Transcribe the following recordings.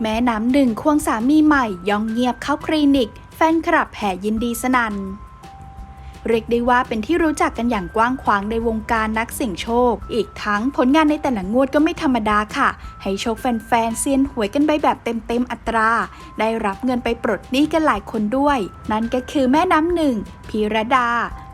แม้น้ำหนึ่งควงสามีใหม่ย่องเงียบเข้าคลินิก แฟนคลับแห่ยินดีสนัน่นเรียกได้ว่าเป็นที่รู้จักกันอย่างกว้างขวางในวงการนักเสี่ยงโชค อีกทั้งผลงานในแต่ละงวดก็ไม่ธรรมดาค่ะ ให้โชคแฟนๆเซียนหวยกันไปแบบเต็มๆอัตรา ได้รับเงินไปปลดหนี้กันหลายคนด้วย นั่นก็คือแม่น้ำหนึ่งพีระดา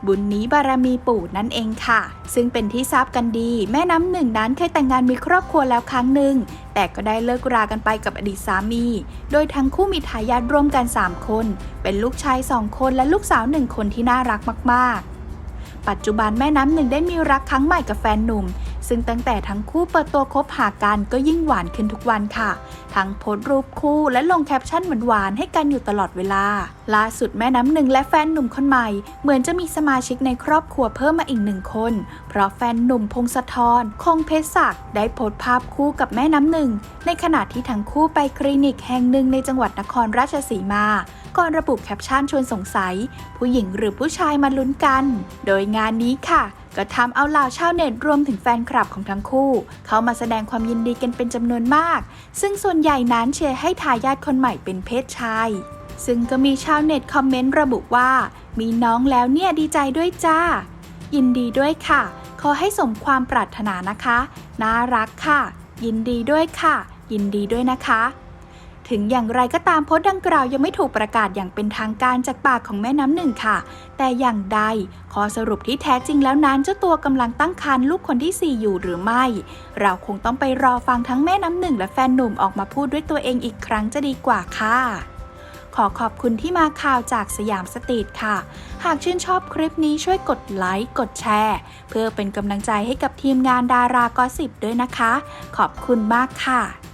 บุญนี้บารมีปู่นั่นเองค่ะ ซึ่งเป็นที่ทราบกันดี แม่น้ำหนึ่งนั้นเคยแต่งงานมีครอบครัวแล้วครั้งหนึ่ง แต่ก็ได้เลิกรากันไปกับอดีตสามี โดยทั้งคู่มีทายาทร่วมกัน 3 คน เป็นลูกชาย2คนและลูกสาวหนึ่งคนที่น่ารักมาก ๆ ปัจจุบันแม่น้ำหนึ่งได้มีรักครั้งใหม่กับแฟนหนุ่ม ซึ่งตั้งแต่ทั้งคู่เปิดตัวคบหากันก็ยิ่งหวานขึ้นทุกวันค่ะ ทั้งโพสรูปคู่และลงแคปชั่นหวานๆให้กันอยู่ตลอดเวลา ล่าสุดแม่น้ำหนึ่งและแฟนหนุ่มคนใหม่ เหมือนจะมีสมาชิกในครอบครัวเพิ่มมาอีกหนึ่งคน เพราะแฟนหนุ่มพงศธรคงเพชรศักดิ์ได้โพสภาพคู่กับแม่น้ำหนึ่งในขณะที่ทั้งคู่ไปคลินิกแห่งหนึ่งในจังหวัดนครราชสีมา ก่อนระบุแคปชั่นชวนสงสัย ผู้หญิงหรือผู้ชายมาลุ้นกัน โดยงานนี้ค่ะ ก็ทำเอาเหล่าชาวเน็ตรวมถึงแฟนคลับของทั้งคู่ เข้ามาแสดงความยินดีกันเป็นจำนวนมาก ซึ่งส่วนใหญ่นั้นเชียร์ให้ทายาทคนใหม่เป็นเพศชาย ซึ่งก็มีชาวเน็ตคอมเมนต์ระบุว่า มีน้องแล้วเนี่ยดีใจด้วยจ้า ยินดีด้วยค่ะ ขอให้สมความปรารถนานะคะ น่ารักค่ะ ยินดีด้วยค่ะ ยินดีด้วยนะคะ ถึงอย่างไรก็ตามโพสต์ดังกล่าวยังไม่ถูกประกาศอย่างเป็นทางการจากปากของแม่น้ำหนึ่งค่ะ แต่อย่างใดข้อสรุปที่แท้จริงแล้วนั้นเจ้าตัวกำลังตั้งครรภ์ลูกคนที่ 4 อยู่หรือไม่ เราคงต้องไปรอฟังทั้งแม่น้ำหนึ่งและแฟนหนุ่มออกมาพูดด้วยตัวเองอีกครั้งจะดีกว่าค่ะขอขอบคุณที่มาข่าวจากสยามสตรีทค่ะ หากชื่นชอบคลิปนี้ช่วยกดไลค์ กดแชร์ เพื่อเป็นกำลังใจให้กับทีมงานดารากอสิบด้วยนะคะ ขอบคุณมากค่ะ